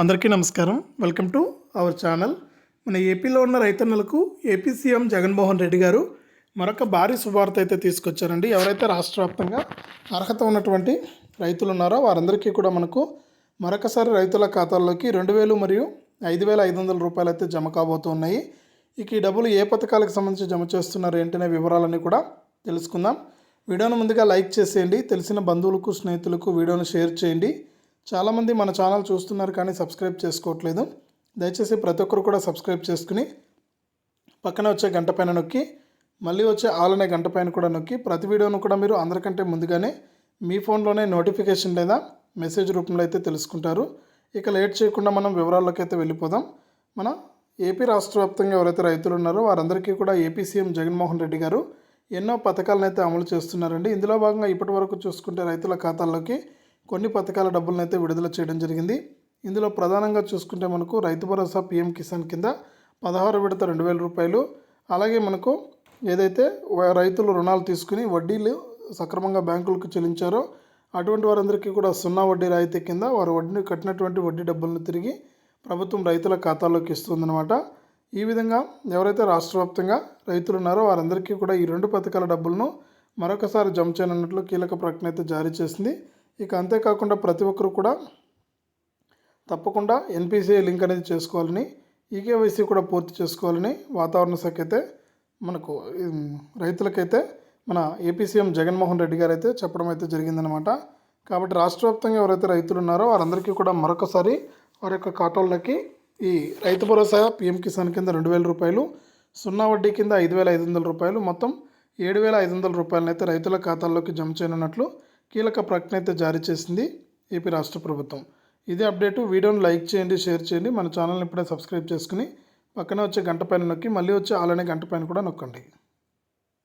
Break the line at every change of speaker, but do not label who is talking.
అందరికీ నమస్కారం. Welcome to our channel మన ఏపీలో ఉన్న రైతన్నలకు ఏపీ సీఎం జగన్మోహన్ రెడ్డి గారు మరొక భారీ శుభార్త అయితే తీసుకొచ్చారండి. ఎవరైతే రాష్ట్ర వ్యాప్తంగా అర్హత ఉన్నటువంటి రైతులు ఉన్నారో వారందరికీ కూడా మనకు మరొకసారి రైతుల ఖాతాల్లోకి రెండు వేలు మరియు ఐదు వేల ఐదు వందల రూపాయలు అయితే జమ కాబోతున్నాయి ఇక ఈ డబ్బులు ఏ పథకాలకు సంబంధించి జమ చేస్తున్నారు ఏంటనే వివరాలన్నీ కూడా తెలుసుకుందాం. వీడియోను ముందుగా లైక్ చేసేయండి. తెలిసిన బంధువులకు స్నేహితులకు వీడియోను షేర్ చేయండి. చాలామంది మన ఛానల్ చూస్తున్నారు కానీ సబ్స్క్రైబ్ చేసుకోవట్లేదు. దయచేసి ప్రతి ఒక్కరు కూడా సబ్స్క్రైబ్ చేసుకుని పక్కన వచ్చే గంట పైన నొక్కి మళ్ళీ వచ్చే ఆల్ అనే గంట పైన కూడా నొక్కి ప్రతి వీడియోను కూడా మీరు అందరికంటే ముందుగానే మీ ఫోన్లోనే నోటిఫికేషన్ లేదా మెసేజ్ రూపంలో అయితే తెలుసుకుంటారు. ఇక లేట్ చేయకుండా మనం వివరాల్లోకి అయితే వెళ్ళిపోదాం. మన ఏపీ రాష్ట్ర వ్యాప్తంగా ఎవరైతే రైతులు ఉన్నారో వారందరికీ కూడా ఏపీ సీఎం జగన్మోహన్ రెడ్డి గారు ఎన్నో పథకాలను అయితే అమలు చేస్తున్నారండి. ఇందులో భాగంగా ఇప్పటి వరకు చూసుకుంటే రైతుల ఖాతాల్లోకి కొన్ని పథకాల డబ్బులను అయితే విడుదల చేయడం జరిగింది. ఇందులో ప్రధానంగా చూసుకుంటే మనకు రైతు భరోసా పీఎం కిసాన్ కింద పదహారు విడత రెండు వేల రూపాయలు. అలాగే మనకు ఏదైతే రైతులు రుణాలు తీసుకుని వడ్డీలు సక్రమంగా బ్యాంకులకు చెల్లించారో అటువంటి వారందరికీ కూడా సున్నా వడ్డీ రాయితీ కింద వారు వడ్డీ కట్టినటువంటి వడ్డీ డబ్బులను తిరిగి ప్రభుత్వం రైతుల ఖాతాలోకి ఇస్తుందన్నమాట. ఈ విధంగా ఎవరైతే రాష్ట్ర వ్యాప్తంగా రైతులు ఉన్నారో వారందరికీ కూడా ఈ రెండు పథకాల డబ్బులను మరొకసారి జమ చేయనున్నట్లు కీలక ప్రకటన అయితే జారీ చేసింది. ఇక అంతేకాకుండా ప్రతి ఒక్కరు కూడా తప్పకుండా ఎన్పిసిఐ లింక్ అనేది చేసుకోవాలని ఈకేవైసీ కూడా పూర్తి చేసుకోవాలని వాతావరణ శాఖ అయితే మనకు రైతులకైతే మన ఏపీ సీఎం జగన్మోహన్ రెడ్డి గారు అయితే చెప్పడం అయితే జరిగిందనమాట కాబట్టి రాష్ట్ర వ్యాప్తంగా ఎవరైతే రైతులు ఉన్నారో వారందరికీ కూడా మరొకసారి వారి యొక్క ఖాతాల్లోకి ఈ రైతు భరోసా పీఎం కిసాన్ కింద రెండు వేల రూపాయలు సున్నా వడ్డీ కింద ఐదు వేల ఐదు వందల రూపాయలు మొత్తం ఏడు వేల ఐదు వందల రూపాయలను అయితే రైతుల ఖాతాల్లోకి జమ చేయనున్నట్లు కీలక ప్రకటన అయితే జారీ చేసింది ఏపీ రాష్ట్ర ప్రభుత్వం. ఇదే అప్డేటు. వీడియోని లైక్ చేయండి షేర్ చేయండి. మన ఛానల్ని ఇప్పుడే సబ్స్క్రైబ్ చేసుకుని పక్కనే వచ్చే గంట పైన నొక్కి మళ్ళీ వచ్చే అలానే గంట పైన కూడా నొక్కండి.